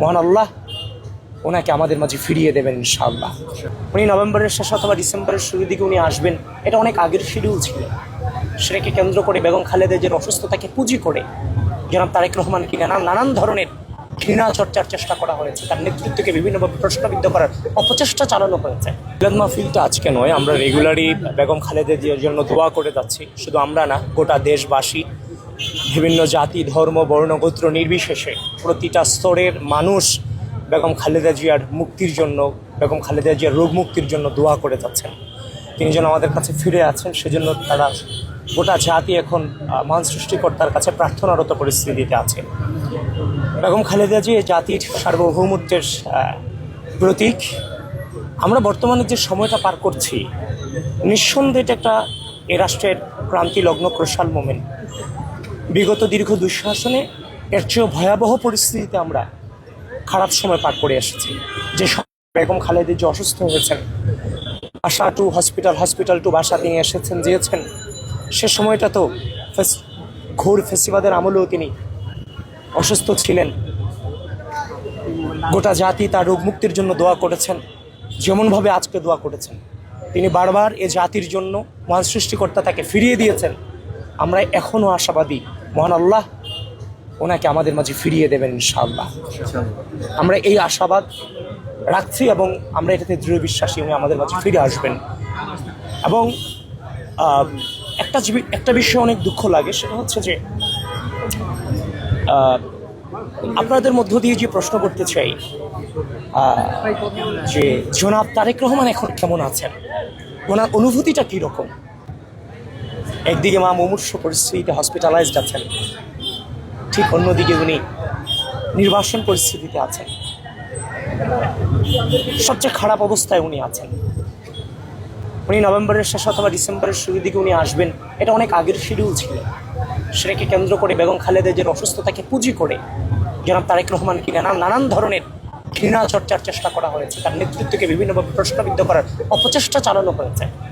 মহান আল্লাহ ওনাকে আমাদের মাঝে ফিরিয়ে দেবেন ইনশাআল্লাহ। উনি নভেম্বরের শেষ অথবা ডিসেম্বরের শুরুর দিকে উনি আসবেন, এটা অনেক আগের শিডিউল ছিল। সেটাকে কেন্দ্র করে বেগম খালেদের যে অসুস্থতাকে পুঁজি করে জনাব তারেক রহমানকে নানান নানান ধরনের ঘৃণা চর্চার চেষ্টা করা হয়েছে। তার নেতৃত্বকে বিভিন্নভাবে প্রশ্নবিদ্ধ করার অপচেষ্টা চালানো হয়েছে। মিলাদ মাহফিলটা আজকে নয়, আমরা রেগুলারই বেগম খালেদের জন্য দোয়া করে যাচ্ছি। শুধু আমরা না, গোটা দেশবাসী বিভিন্ন জাতি, ধর্ম বর্ণগোত্র নির্বিশেষে প্রতিটা স্তরের মানুষ বেগম খালেদা জিয়ার মুক্তির জন্য, বেগম খালেদা জিয়ার রোগ মুক্তির জন্য দোয়া করে যাচ্ছেন। তিনি যেন আমাদের কাছে ফিরে আছেন, সেজন্য তারা গোটা জাতি এখন মহান সৃষ্টিকর্তার কাছে প্রার্থনারত পরিস্থিতিতে আছে। বেগম খালেদা জি জাতির সার্বভৌমত্বের প্রতীক। আমরা বর্তমানে যে সময়টা পার করছি, নিঃসন্দেহে একটা এ রাষ্ট্রের ক্রান্তি লগ্ন ক্রোশাল মোমেন্ট বিগত দীর্ঘ দুঃশাসনে এর চেয়েও ভয়াবহ পরিস্থিতিতে আমরা খারাপ সময় পার করে এসেছি। যে বেগম খালেদা যে অসুস্থ হয়েছেন, বাসা টু হসপিটাল হসপিটাল টু বাসা তিনি এসেছেন যেয়েছেন সে সময়টা তো ঘোর ফেসিবাদের আমলেও তিনি অসুস্থ ছিলেন। গোটা জাতি তার রোগ মুক্তির জন্য দোয়া করেছেন, যেমনভাবে আজকে দোয়া করেছেন। তিনি বারবার এ জাতির জন্য মহান সৃষ্টিকর্তা তাকে ফিরিয়ে দিয়েছেন। আমরা এখনও আশাবাদী মহান আল্লাহ, ওনাকে আমাদের মাঝে ফিরিয়ে দেবেন ইনশাআল্লাহ। আমরা এই আশাবাদ রাখছি এবং আমরা এটাতে দৃঢ় বিশ্বাসী, উনি আমাদের মাঝে ফিরে আসবেন। এবং একটা একটা বিষয়ে অনেক দুঃখ লাগে, সেটা হচ্ছে যে আপনাদের মধ্য দিয়ে যে প্রশ্ন করতে চাই যে জনাব তারেক রহমান এখন কেমন আছেন? ওনার অনুভূতিটা কীরকম? একদিকে মা মুমূর্ষ পরিস্থিতিতে হসপিটালাইজড আছেন। ঠিক অন্যদিকে উনি নির্বাসন পরিস্থিতিতে আছেন। সবচেয়ে খারাপ অবস্থায় উনি আছেন। উনি নভেম্বরের শেষ অথবা ডিসেম্বরের শুরুর দিকে উনি আসবেন, এটা অনেক আগের শিডিউল ছিল। সেটাকে কেন্দ্র করে বেগম খালেদের যে অসুস্থতাকে পুঁজি করে জনাব তারেক রহমান রহমানকে নানান নানান ধরনের ঘৃণা চর্চার চেষ্টা করা হয়েছে। তার নেতৃত্বকে বিভিন্নভাবে প্রশ্নবিদ্ধ করার অপচেষ্টা চালানো হয়েছে।